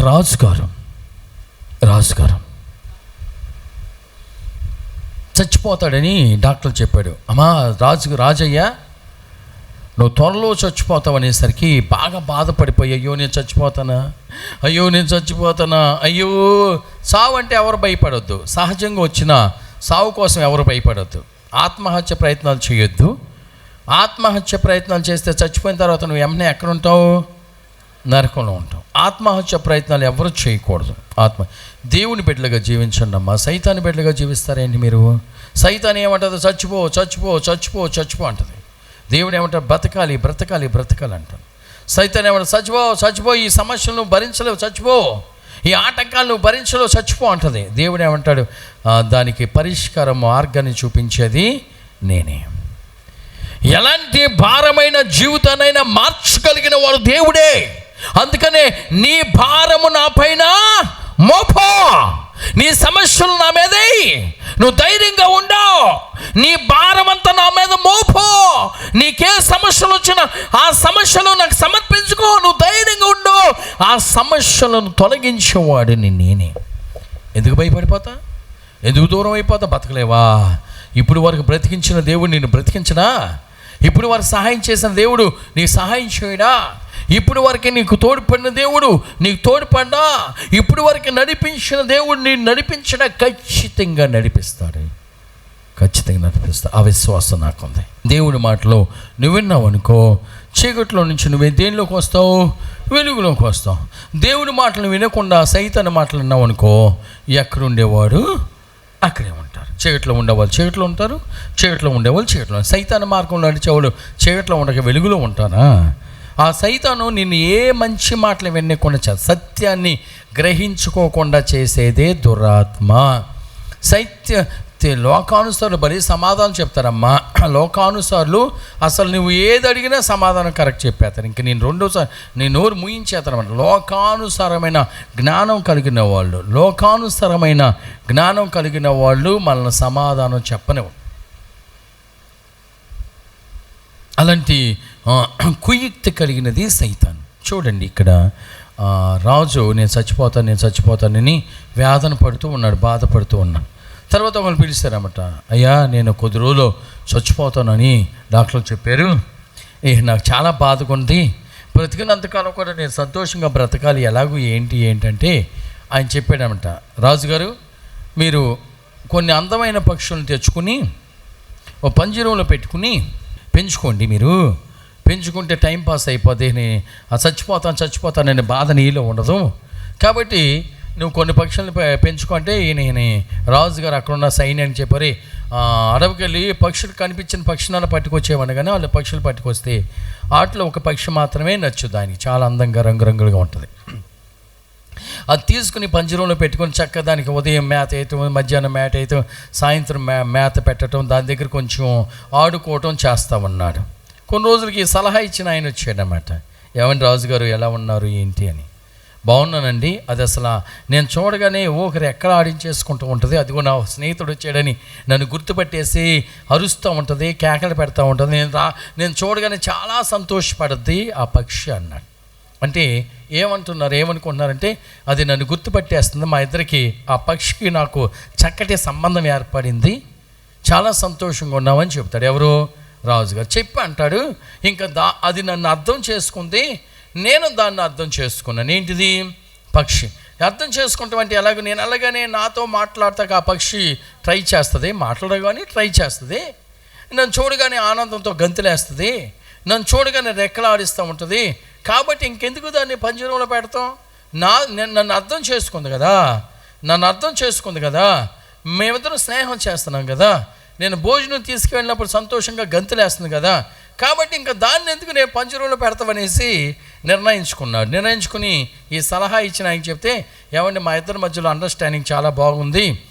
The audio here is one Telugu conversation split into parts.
రాజుగారు రాజుగారు. చచ్చిపోతాడని డాక్టర్ చెప్పాడు. అమ్మా రాజు రాజయ్య నువ్వు త్వరలో చచ్చిపోతావు అనేసరికి బాగా బాధపడిపోయి అయ్యో నేను చచ్చిపోతానా? అయ్యో నేను చచ్చిపోతానా? అయ్యో సావు అంటే ఎవరు భయపడొద్దు. సహజంగా వచ్చిన సావు కోసం ఎవరు భయపడొద్దు. ఆత్మహత్య ప్రయత్నాలు చేయొద్దు. ఆత్మహత్య ప్రయత్నాలు చేస్తే చచ్చిపోయిన తర్వాత నువ్వు వెంటనే ఎక్కడుంటావు? నరకంలో ఉంటాం. ఆత్మహత్య ప్రయత్నాలు ఎవరు చేయకూడదు. ఆత్మ దేవుని బిడ్డలుగా జీవించండి అమ్మా. సైతాన్ని బిడ్డలుగా జీవిస్తారేంటి మీరు? సైతాన్ ఏమంటుంది? చచ్చిపో చచ్చిపో చచ్చిపో చచ్చిపో అంటది. దేవుడు ఏమంటారు బ్రతకాలి బ్రతకాలి బ్రతకాలి అంటాడు. సైతాన్ని ఏమంటారు చచ్చిపో చచ్చిపో ఈ సమస్యలను భరించలేవు చచ్చిపో. ఈ ఆటంకాలు నువ్వు భరించలేవు చచ్చిపో అంటది. దేవుడు ఏమంటాడు? దానికి పరిష్కారం మార్గాన్ని చూపించేది నేనే. ఎలాంటి భారమైన జీవితానైనా మార్చగలిగిన వాడు దేవుడే. అందుకనే నీ భారము నా పైన మోపో. నీ సమస్యలు నా మీదే నువ్వు ధైర్యంగా ఉండవు. నీ భారం అంతా నా మీద మోపో. నీకే సమస్యలు వచ్చినా ఆ సమస్యలు నాకు సమర్పించుకో. నువ్వు ధైర్యంగా ఉండు. ఆ సమస్యలను తొలగించేవాడిని నేనే. ఎందుకు భయపడిపోతా? ఎందుకు దూరం అయిపోతా? బతకలేవా? ఇప్పుడు వరకు బ్రతికించిన దేవుడు నిన్ను బ్రతికించనా ఇప్పుడు వరకు సహాయం చేసిన దేవుడు నీ సహాయం చేయడా? ఇప్పుడు వరకు నీకు తోడ్పడిన దేవుడు నీకు తోడ్పడ్డా. ఇప్పుడు వరకు నడిపించిన దేవుడు నేను నడిపించడా ఖచ్చితంగా నడిపిస్తాడు. ఖచ్చితంగా నడిపిస్తా. ఆ విశ్వాసం నాకుంది. దేవుడి మాటలో నువ్వు విన్నావు అనుకో చీకట్లో నుంచి నువ్వే దేనిలోకి వస్తావు? వెలుగులోకి వస్తావు. దేవుడి మాటలు వినకుండా సైతాన్ని మాటలు విన్నావు అనుకో ఎక్కడుండేవాడు అక్కడే ఉంటారు. చీకట్లో ఉండేవాళ్ళు చీకట్లో ఉంటారు చీకట్లో ఉండేవాళ్ళు చీకట్లో సైతాన్ని మార్గంలో నడిచేవాళ్ళు చీకట్లో ఉండక వెలుగులో ఉంటారా? ఆ సైతాను నిన్ను ఏ మంచి మాటలు వినకుండా చేస్తా సత్యాన్ని గ్రహించుకోకుండా చేసేదే దురాత్మ. సత్య లోకానుసారులు బలి సమాధానం చెప్తారమ్మా. లోకానుసారులు అసలు నువ్వు ఏది అడిగినా సమాధానం కరెక్ట్ చెప్పేస్తారు. ఇంక నేను రెండోసారి నేను నోరు ముయించేస్తానమాట లోకానుసారమైన జ్ఞానం కలిగిన వాళ్ళు లోకానుసారమైన జ్ఞానం కలిగిన వాళ్ళు మనల్ని సమాధానం చెప్పనివ్వరు. అలాంటి కుయుక్తి కలిగినది సైతాన్. చూడండి ఇక్కడ రాజు నేను చచ్చిపోతాను నేను చచ్చిపోతానని వేదన పడుతూ ఉన్నాడు బాధపడుతూ ఉన్నాడు. తర్వాత వాళ్ళు పిలిచారన్నమాట అయ్యా నేను కొద్ది రోజులు చచ్చిపోతానని డాక్టర్లు చెప్పారు. నాకు చాలా బాధగా ఉంది. బ్రతికినంతకాలం కూడా నేను సంతోషంగా బ్రతకాలి. ఎలాగూ ఏంటి ఏంటంటే ఆయన చెప్పాడనమాట రాజుగారు మీరు కొన్ని అందమైన పక్షులను తెచ్చుకుని ఓ పంజరంలో పెట్టుకుని పెంచుకోండి మీరు. పెంచుకుంటే టైం పాస్ అయిపోద్ది. నేను ఆ చచ్చిపోతాను నేను బాధ నీలో ఉండదు. కాబట్టి నువ్వు కొన్ని పక్షులను పెంచుకుంటే ఈయన రాజుగారు అక్కడున్న ఉన్న అని చెప్పారు అడవికి వెళ్ళి పక్షులు కనిపించిన పక్షులను పట్టుకొచ్చేవాడిని కానీ వాళ్ళు పక్షులు పట్టుకొస్తే వాటిలో ఒక పక్షి మాత్రమే నచ్చు దానికి. చాలా అందంగా రంగురంగులుగా ఉంటుంది. అది తీసుకుని పంజరంలో పెట్టుకొని చక్కగా దానికి ఉదయం మేత వేయటం మధ్యాహ్నం మేత వేయటం సాయంత్రం మే మేత పెట్టడం దాని దగ్గర కొంచెం ఆడుకోవటం చేస్తూ ఉన్నాడు. కొన్ని రోజులకి సలహా ఇచ్చిన ఆయన వచ్చాడనమాట ఏమండి రాజుగారు ఎలా ఉన్నారు ఏంటి? అని. బాగున్నానండి. అది అసలు నేను చూడగానే ఒకరు ఎక్కడ ఆడించేసుకుంటూ ఉంటుంది అదిగో నా స్నేహితుడు వచ్చాడని నన్ను గుర్తుపెట్టేసి అరుస్తూ ఉంటుంది కేకలు పెడతా ఉంటుంది. నేను రా నేను చూడగానే చాలా సంతోషపడుద్ది ఆ పక్షి అన్నాడు. అంటే ఏమంటున్నారు ఏమనుకుంటున్నారంటే అది నన్ను గుర్తుపట్టేస్తుంది మా ఇద్దరికి ఆ పక్షికి నాకు చక్కటి సంబంధం ఏర్పడింది చాలా సంతోషంగా ఉన్నామని చెప్తాడు ఎవరు? రాజుగారు. చెప్పి అంటాడు ఇంకా దా అది నన్ను అర్థం చేసుకుంది నేను దాన్ని అర్థం చేసుకున్నాను. ఏంటిది? పక్షి. అర్థం చేసుకుంటామంటే ఎలాగో నేను అలాగనే నాతో మాట్లాడతాక ఆ పక్షి ట్రై చేస్తుంది మాట్లాడగానే ట్రై చేస్తుంది. నన్ను చూడగానే ఆనందంతో గంతులేస్తుంది నన్ను చూడగానే రెక్కలాడిస్తూ ఉంటుంది కాబట్టి ఇంకెందుకు దాన్ని పంజరంలో పెడతాం? నా నన్ను అర్థం చేసుకుంది కదా? నన్ను అర్థం చేసుకుంది కదా? మేమిద్దరం స్నేహం చేస్తున్నాం కదా? నేను భోజనం తీసుకువెళ్ళినప్పుడు సంతోషంగా గంతులేస్తుంది కదా? కాబట్టి ఇంకా దాన్ని ఎందుకు నేను పంజరంలో పెడతామనేసి నిర్ణయించుకున్నాడు. నిర్ణయించుకుని ఈ సలహా ఇచ్చిన ఆయన చెప్తే ఏమంటే మా ఇద్దరి మధ్యలో అండర్స్టాండింగ్ చాలా బాగుంది.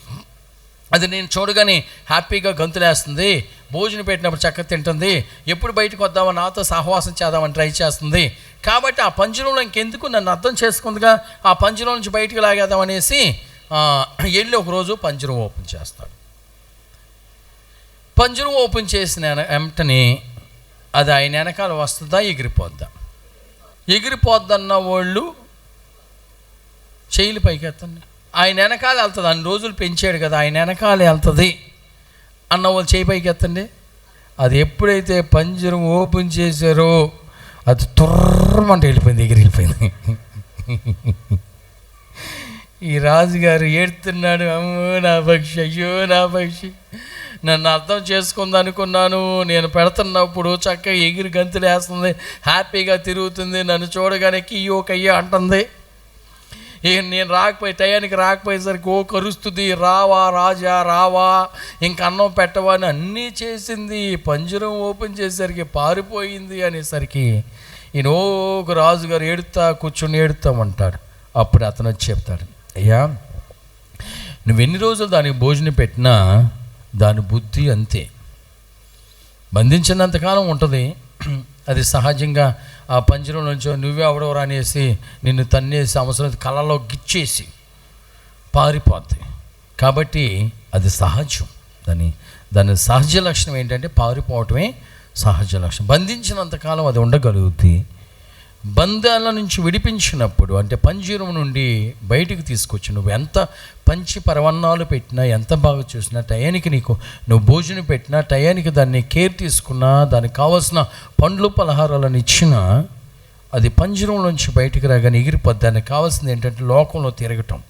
అది నేను చూడగానే హ్యాపీగా గంతులేస్తుంది. భోజనం పెట్టినప్పుడు చక్కగా తింటుంది. ఎప్పుడు బయటకు వద్దామో నాతో సహవాసం చేద్దామని ట్రై చేస్తుంది. కాబట్టి ఆ పంజరంలో ఇంకెందుకు నన్ను అర్థం చేసుకుందిగా? ఆ పంజరం నుంచి బయటకు లాగేద్దామనేసి వెళ్ళి ఒకరోజు పంజరం ఓపెన్ చేస్తాడు. పంజరం ఓపెన్ చేసిన వెంటనే అది ఆయన వెనకాల వస్తుందా? ఎగిరిపోద్దా? ఎగిరిపోద్దన్న వాళ్ళు చేయిలు పైకి ఎత్తండి ఆయన వెనకాల వెళ్తుంది అన్ని రోజులు పెంచాడు కదా ఆయన వెనకాల వెళ్తుంది. అన్న వాళ్ళు చేయి పైకి ఎత్తండి. అది ఎప్పుడైతే పంజరం ఓపెన్ చేశారో అది తుర్రమంట వెళ్ళిపోయింది ఎగిరి వెళ్ళిపోయింది. ఈ రాజుగారు ఏడుతున్నాడు అమ్మో నా పక్షి అయ్యో నా పక్షి. నన్ను అర్థం చేసుకుందనుకున్నాను నేను పెడుతున్నప్పుడు చక్కగా ఎగిరి గంతులు వేస్తుంది హ్యాపీగా తిరుగుతుంది నన్ను చూడగానే కియ్యో కయ్యో అంటుంది. నేను రాకపోయి టయానికి రాకపోయేసరికి ఓ కరుస్తుంది రావా రాజా రావా ఇంక అన్నం పెట్టవా అని అన్నీ చేసింది. పంజరం ఓపెన్ చేసేసరికి పారిపోయింది అనేసరికి ఈయన ఓ ఒక రాజుగారు ఏడుతా కూర్చొని ఏడుతామంటాడు అప్పుడు అతను వచ్చి చెప్తాడు అయ్యా నువ్వు ఎన్ని రోజులు దానికి భోజనం పెట్టినా దాని బుద్ధి అంతే. బంధించినంతకాలం ఉంటుంది. అది సహజంగా ఆ పంజరం నుంచో నువ్వే అవడవరా అనేసి నిన్ను తన్నేసి అవసరం కళలో గిచ్చేసి పారిపోద్ది. కాబట్టి అది సహజం. దాని దాని సహజ లక్షణం ఏంటంటే పారిపోవటమే సహజ లక్షణం. బంధించినంతకాలం అది ఉండగలుగుద్ది. బంధాల నుంచి విడిపించినప్పుడు అంటే పంజీరం నుండి బయటికి తీసుకొచ్చి నువ్వు ఎంత పంచి పరవన్నాలు పెట్టినా ఎంత బాగా చూసినా టయానికి నీకు నువ్వు భోజనం పెట్టినా టయానికి దాన్ని కేర్ తీసుకున్నా దానికి కావాల్సిన పండ్లు పలహారాలను ఇచ్చినా అది పంజరం నుంచి బయటికి రాగానే ఎగిరిపోద్ది. దానికి కావాల్సింది ఏంటంటే లోకంలో తిరగటం.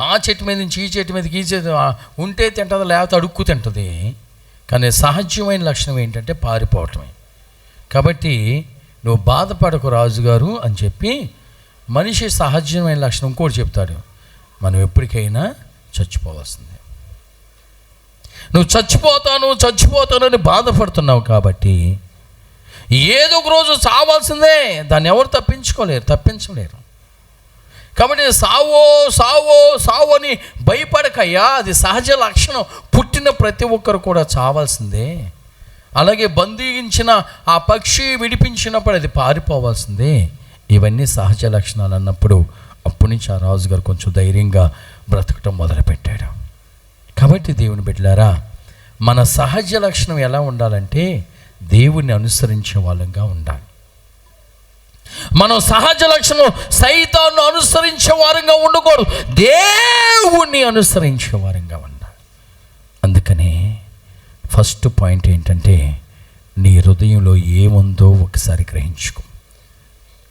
ఆ చెట్టు మీద నుంచి ఈ చెట్టు మీదకి ఈ చెట్టు ఉంటే తింటుంది లేకపోతే అడుక్కు తింటుంది. కానీ సహజమైన లక్షణం ఏంటంటే పారిపోవటమే. కాబట్టి నువ్వు బాధపడకు రాజుగారు అని చెప్పి మనిషి సహజమైన లక్షణం ఇంకోటి చెప్తాడు. మనం ఎప్పటికైనా చచ్చిపోవాల్సిందే. నువ్వు చచ్చిపోతాను చచ్చిపోతాను అని బాధపడుతున్నావు కాబట్టి ఏదో ఒక రోజు చావాల్సిందే దాన్ని ఎవరు తప్పించుకోలేరు తప్పించలేరు. కాబట్టి సావో సావో సావో అని భయపడకయ్యా. అది సహజ లక్షణం. పుట్టిన ప్రతి ఒక్కరు కూడా చావాల్సిందే. అలాగే బంధించిన ఆ పక్షి విడిపించినప్పుడు అది పారిపోవాల్సిందే. ఇవన్నీ సహజ లక్షణాలు అన్నప్పుడు అప్పటి నుంచి ఆ రాజుగారు కొంచెం ధైర్యంగా బ్రతకటం మొదలుపెట్టాడు. కాబట్టి దేవుని బిడ్డలారా మన సహజ లక్షణం ఎలా ఉండాలంటే దేవుణ్ణి అనుసరించే వాళ్ళంగా ఉండాలి. మనం సహజ లక్షణం సైతాన్ని అనుసరించే వారంగా ఉండకూడదు. దేవుణ్ణి అనుసరించే వారంగా ఫస్ట్ పాయింట్ ఏంటంటే నీ హృదయంలో ఏముందో ఒకసారి గ్రహించుకో.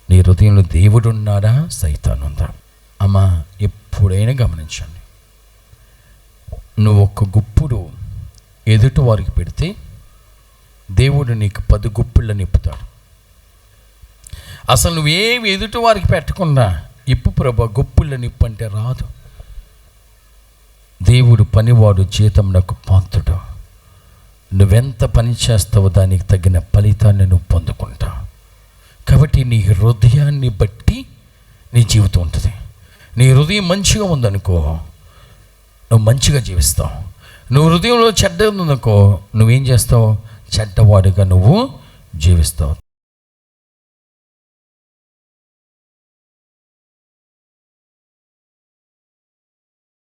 నీ హృదయంలో దేవుడు ఉన్నాడా సైతానుందా? అమ్మా ఎప్పుడైనా గమనించండి. నువ్వు ఒక గుప్పుడు ఎదుటి వారికి పెడితే దేవుడు నీకు పది గుప్పుళ్ళ నిప్పుతాడు అసలు నువ్వేమి ఎదుటి వారికి పెట్టకుండా ఇప్పు ప్రభ గుప్పుళ్ళ నిప్పు అంటే రాదు. దేవుడు పనివాడు జీతం నాకు పాత్రుడు. నువ్వెంత పని చేస్తావో దానికి తగిన ఫలితాన్ని నువ్వు పొందుకుంటావు కాబట్టి నీ హృదయాన్ని బట్టి నీ జీవితం ఉంటుంది. నీ హృదయం మంచిగా ఉందనుకో నువ్వు మంచిగా జీవిస్తావు. నువ్వు హృదయంలో చెడ్డ ఉందనుకో నువ్వేం చేస్తావు? చెడ్డవాడిగా నువ్వు జీవిస్తావు.